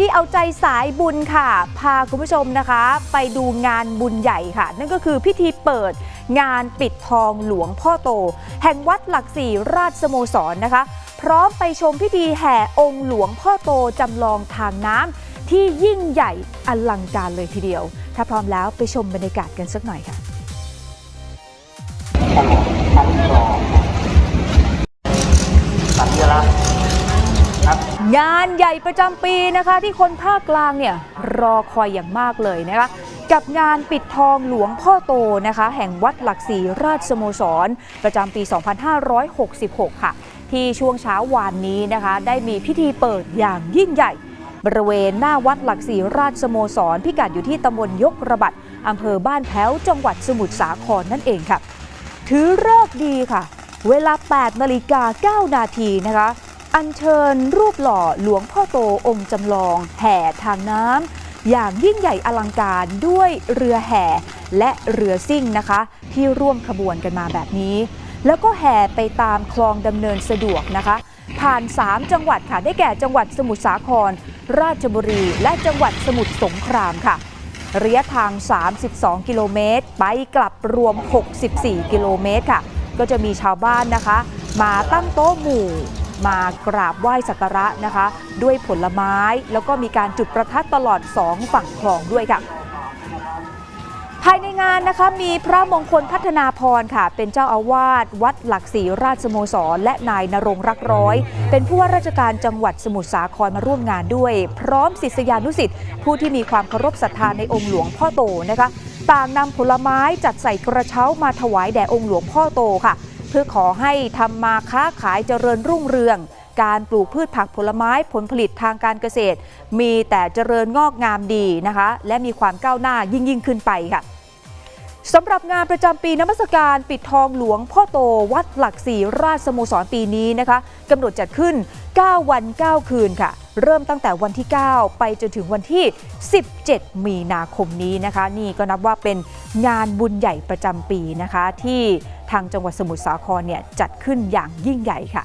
ดีๆเอาใจสายบุญค่ะ พาคุณผู้ชมนะคะ ไปดูงานบุญใหญ่ค่ะ นั่นก็คือพิธีเปิดงานปิดทองหลวงพ่อโต แห่งวัดหลักสี่ราชสโมสรนะคะ พร้อมไปชมพิธีแห่องค์หลวงพ่อโตจำลองทางน้ำที่ยิ่งใหญ่อลังการเลยทีเดียว ถ้าพร้อมแล้วไปชมบรรยากาศกันสักหน่อยค่ะสัญลักษณ์ ครับ งานใหญ่ประจำปีนะคะ ที่คนภาคกลางเนี่ยรอคอยอย่างมากเลยนะคะกับงานปิดทองหลวงพ่อโตนะคะ แห่งวัดหลักศรีราชสโมสร ประจำปี 2566 ค่ะ ที่ช่วงเช้าวานนี้นะคะ ได้มีพิธีเปิดอย่างยิ่งใหญ่ บริเวณหน้าวัดหลักศรีราชสโมสร พิกัดอยู่ที่ตำบลยกระบัดอำเภอบ้านแพ้วจังหวัดสมุทรสาครนั่นเองค่ะ ถือเลิกษ์ดีค่ะ เวลา 8 นาฬิกา 9 นาทีนะคะ อัญเชิญรูปหล่อหลวงพ่อโตองค์จำลอง แห่ทางน้ำอย่างยิ่งใหญ่อลังการด้วยเรือแห่และเรือซิ่งนะคะ ที่ร่วมขบวนกันมาแบบนี้ แล้วก็แห่ไปตามคลองดำเนินสะดวกนะคะ ผ่าน 3 จังหวัดค่ะได้แก่จังหวัดสมุทรสาคร ราชบุรีและจังหวัดสมุทรสงครามค่ะระยะทาง 32 กิโลเมตร ไปกลับรวม 64 กิโลเมตรค่ะ ก็จะมีชาวบ้านนะคะ มาตั้งโต๊ะหมู่ มากราบไหว้สักการะนะคะ ด้วยผลไม้แล้วก็มีการจุดประทัดตลอด2ฝั่งคลองด้วยค่ะภายในงานนะคะมีพระมงคลพัฒนาพรค่ะ เป็นเจ้าอาวาสวัดหลักศรีราชสโมสร และนายนรงรักร้อย เป็นผู้ว่าราชการจังหวัดสมุทรสาครมาร่วมงานด้วย พร้อมศิษยานุสิษย์ผู้ที่มีความเคารพศรัทธาในองค์หลวงพ่อโตนะคะ ต่างนำผลไม้จัดใส่กระเช้ามาถวายแด่องค์หลวงพ่อโตค่ะ เพื่อขอให้ทำมาค้าขายเจริญรุ่งเรือง การปลูกพืชผักผลไม้ผลผลิตทางการเกษตร มีแต่เจริญงอกงามดีนะคะ และมีความก้าวหน้ายิ่งยิ่งขึ้นไปค่ะสำหรับงานประจำปีนมัสการปิดทองหลวงพ่อโตวัดหลักศรีราชสโมสรปีนี้นะคะกำหนดจัดขึ้น 9 วัน 9 คืนค่ะ เริ่มตั้งแต่วันที่ 9 ไปจนถึงวันที่ 17 มีนาคมนี้นะคะ นี่ก็นับว่าเป็นงานบุญใหญ่ประจำปีนะคะ ที่ทางจังหวัดสมุทรสาครเนี่ยจัดขึ้นอย่างยิ่งใหญ่ค่ะ